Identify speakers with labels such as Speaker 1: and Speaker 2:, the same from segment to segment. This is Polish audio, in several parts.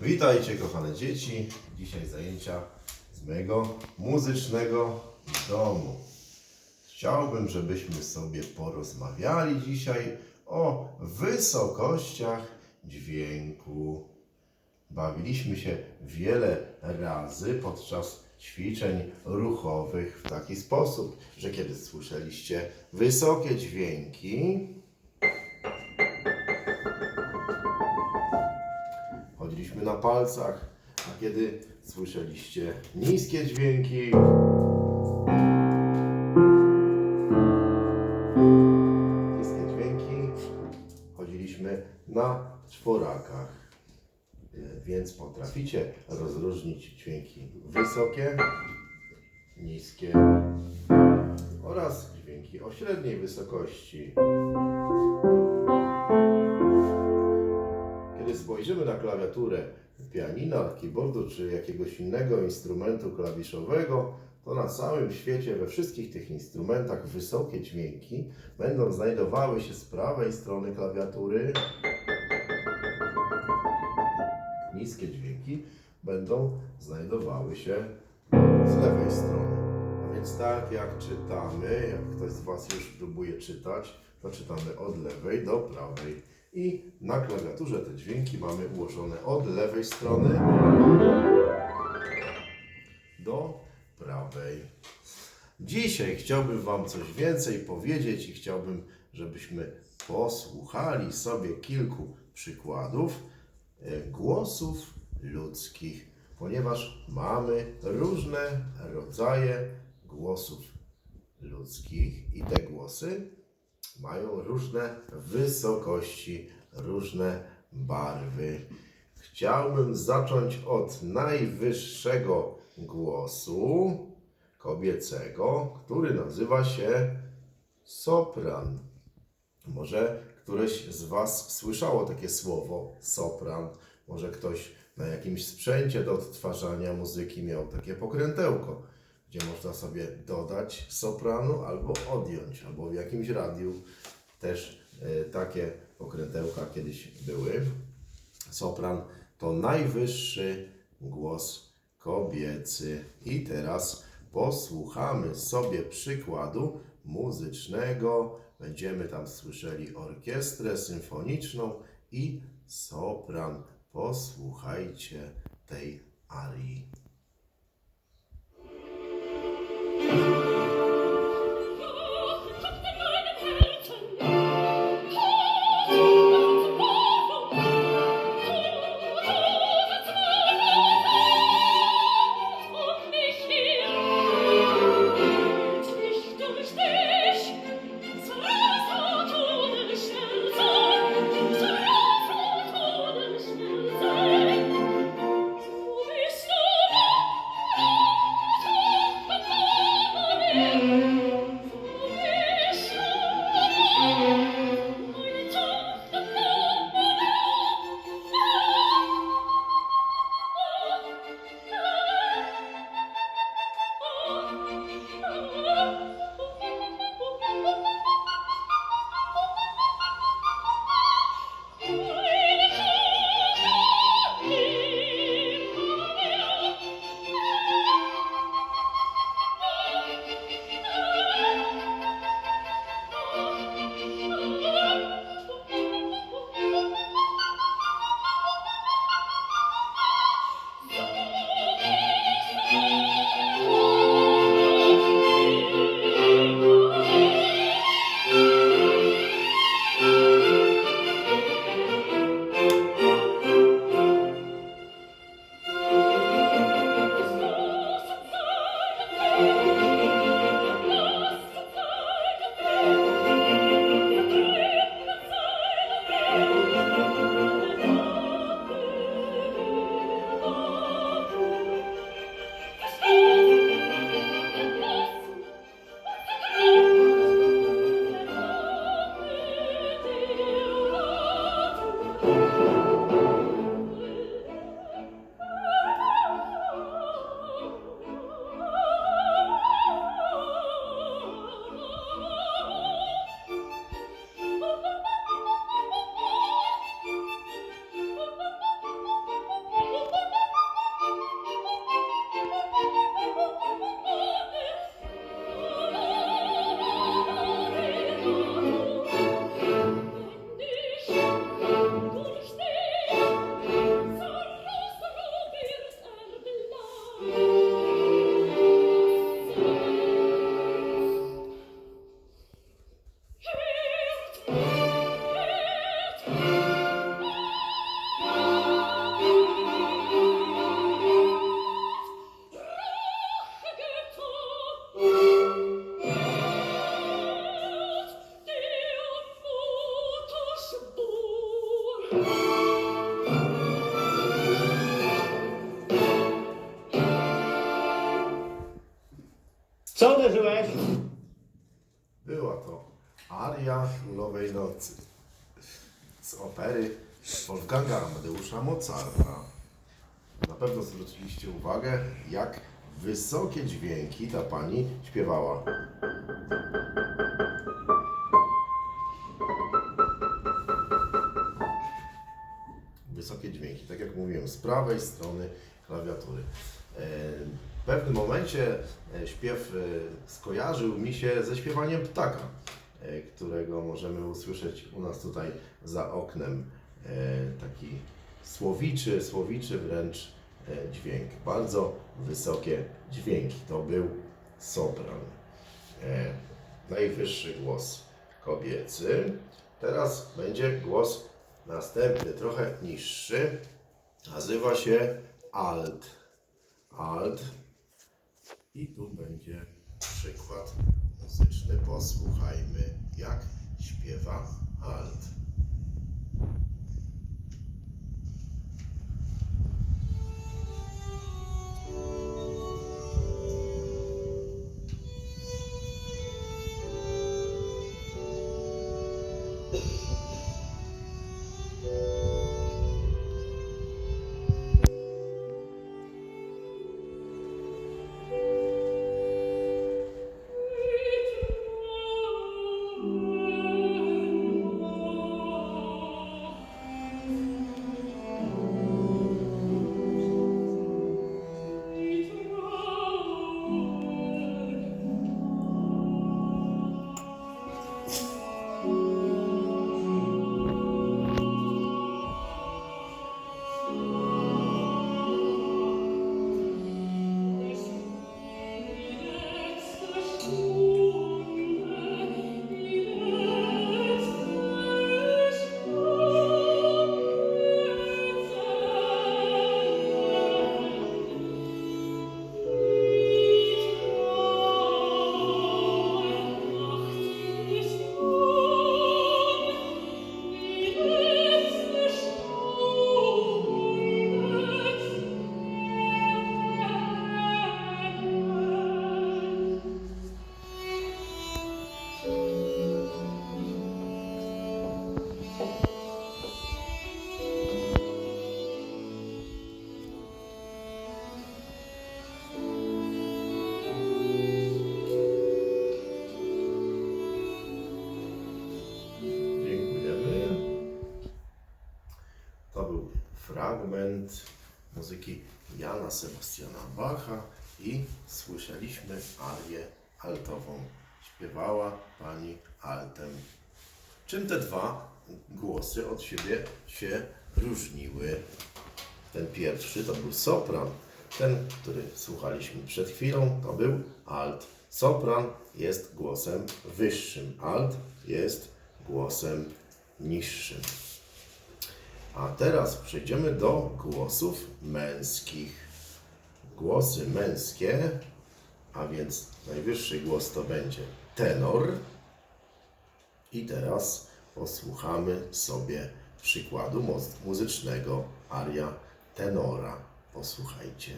Speaker 1: Witajcie kochane dzieci. Dzisiaj zajęcia z mojego muzycznego domu. Chciałbym, żebyśmy sobie porozmawiali dzisiaj o wysokościach dźwięku. Bawiliśmy się wiele razy podczas ćwiczeń ruchowych w taki sposób, że kiedy słyszeliście wysokie dźwięki, chodziliśmy na palcach, a kiedy słyszeliście niskie dźwięki, na czworakach. E, Więc potraficie rozróżnić dźwięki wysokie, niskie oraz dźwięki o średniej wysokości. Kiedy spojrzymy na klawiaturę pianina, keyboardu czy jakiegoś innego instrumentu klawiszowego, to na całym świecie, we wszystkich tych instrumentach wysokie dźwięki będą znajdowały się z prawej strony klawiatury. Niskie dźwięki będą znajdowały się z lewej strony. A więc tak jak czytamy, jak ktoś z Was już próbuje czytać, to czytamy od lewej do prawej. I na klawiaturze te dźwięki mamy ułożone od lewej strony do prawej. Dzisiaj chciałbym Wam coś więcej powiedzieć i chciałbym, żebyśmy posłuchali sobie kilku przykładów e, głosów ludzkich, ponieważ mamy różne rodzaje głosów ludzkich i te głosy mają różne wysokości, różne barwy. Chciałbym zacząć od najwyższego głosu kobiecego, który nazywa się sopran. Może któreś z Was słyszało takie słowo sopran. Może ktoś na jakimś sprzęcie do odtwarzania muzyki miał takie pokrętełko, gdzie można sobie dodać sopranu albo odjąć, albo w jakimś radiu też e, takie pokrętełka kiedyś były. Sopran to najwyższy głos kobiecy. I teraz posłuchamy sobie przykładu muzycznego. Będziemy tam słyszeli orkiestrę symfoniczną i sopran. Posłuchajcie tej arii. Aria Królowej Nocy z opery Wolfganga Amadeusza Mozarta. Na pewno zwróciliście uwagę, jak wysokie dźwięki ta pani śpiewała. Wysokie dźwięki, tak jak mówiłem, z prawej strony klawiatury. W pewnym momencie e, śpiew e, skojarzył mi się ze śpiewaniem ptaka, e, którego możemy usłyszeć u nas tutaj za oknem. Taki słowiczy, słowiczy wręcz dźwięk. Bardzo wysokie dźwięki. To był sopran. Najwyższy głos kobiecy. Teraz będzie głos następny, trochę niższy. Nazywa się alt. Alt. I tu będzie przykład muzyczny. Posłuchajmy, jak śpiewa muzyki Jana Sebastiana Bacha i słyszeliśmy arię altową. Śpiewała pani altem. Czym te dwa głosy od siebie się różniły? Ten pierwszy to był sopran. Ten, który słuchaliśmy przed chwilą, to był alt. Sopran jest głosem wyższym, alt jest głosem niższym. A teraz przejdziemy do głosów męskich. Głosy męskie, a więc najwyższy głos to będzie tenor. I teraz posłuchamy sobie przykładu mu- muzycznego aria tenora. Posłuchajcie.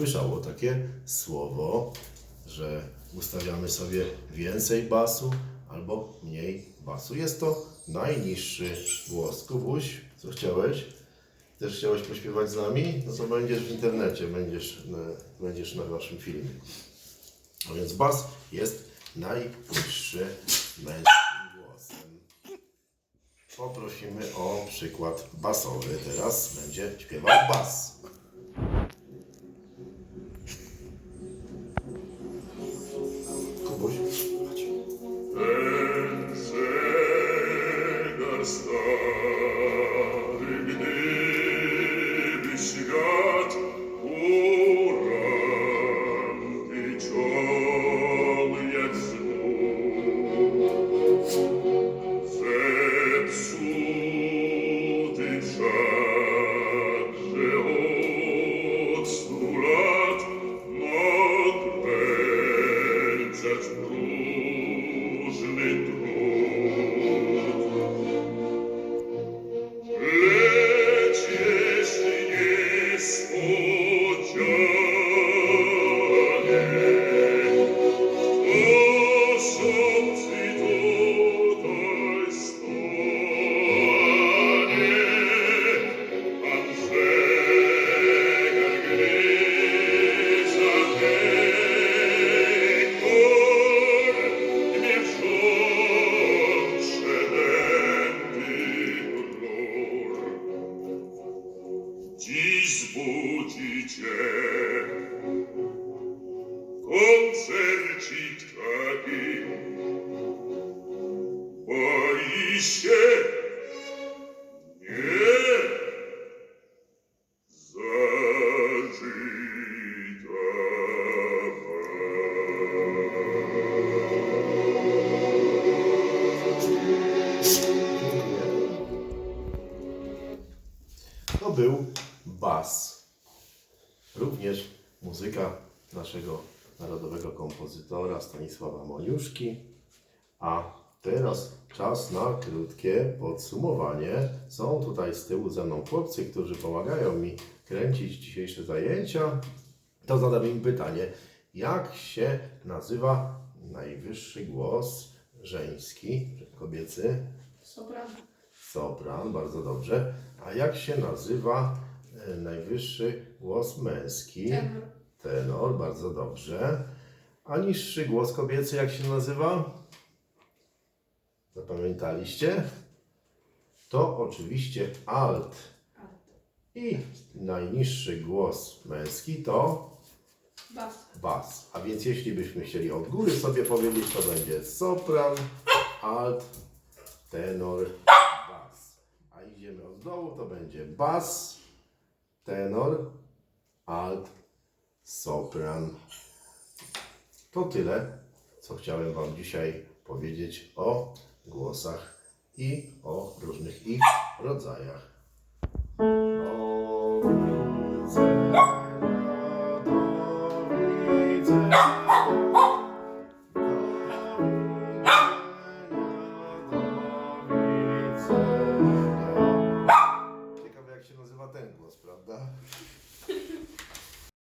Speaker 1: Słyszało takie słowo, że ustawiamy sobie więcej basu albo mniej basu. Jest to najniższy głos. Kubuś, co chciałeś? Też chciałeś pośpiewać z nami? No to będziesz w internecie, będziesz na, będziesz na naszym filmie. A więc bas jest najniższy męskim głosem. Poprosimy o przykład basowy. Teraz będzie śpiewał bas.
Speaker 2: Dziś zbudzicie koncercik taki, boi się? Nie.
Speaker 1: To był bas. Również muzyka naszego narodowego kompozytora Stanisława Moniuszki. A teraz czas na krótkie podsumowanie. Są tutaj z tyłu ze mną chłopcy, którzy pomagają mi kręcić dzisiejsze zajęcia. To zadam im pytanie, jak się nazywa najwyższy głos żeński, kobiecy?
Speaker 3: Sopran.
Speaker 1: Sopran, bardzo dobrze. A jak się nazywa najwyższy głos męski?
Speaker 3: Tenor.
Speaker 1: Tenor, bardzo dobrze. A niższy głos kobiecy jak się nazywa? Zapamiętaliście? To oczywiście alt. I najniższy głos męski to
Speaker 3: Bas.
Speaker 1: bas. A więc jeśli byśmy chcieli od góry sobie powiedzieć, to będzie sopran, alt, tenor, bas. A idziemy od dołu, to będzie bas, tenor, alt, sopran. To tyle, co chciałem Wam dzisiaj powiedzieć o głosach i o różnych ich rodzajach. O...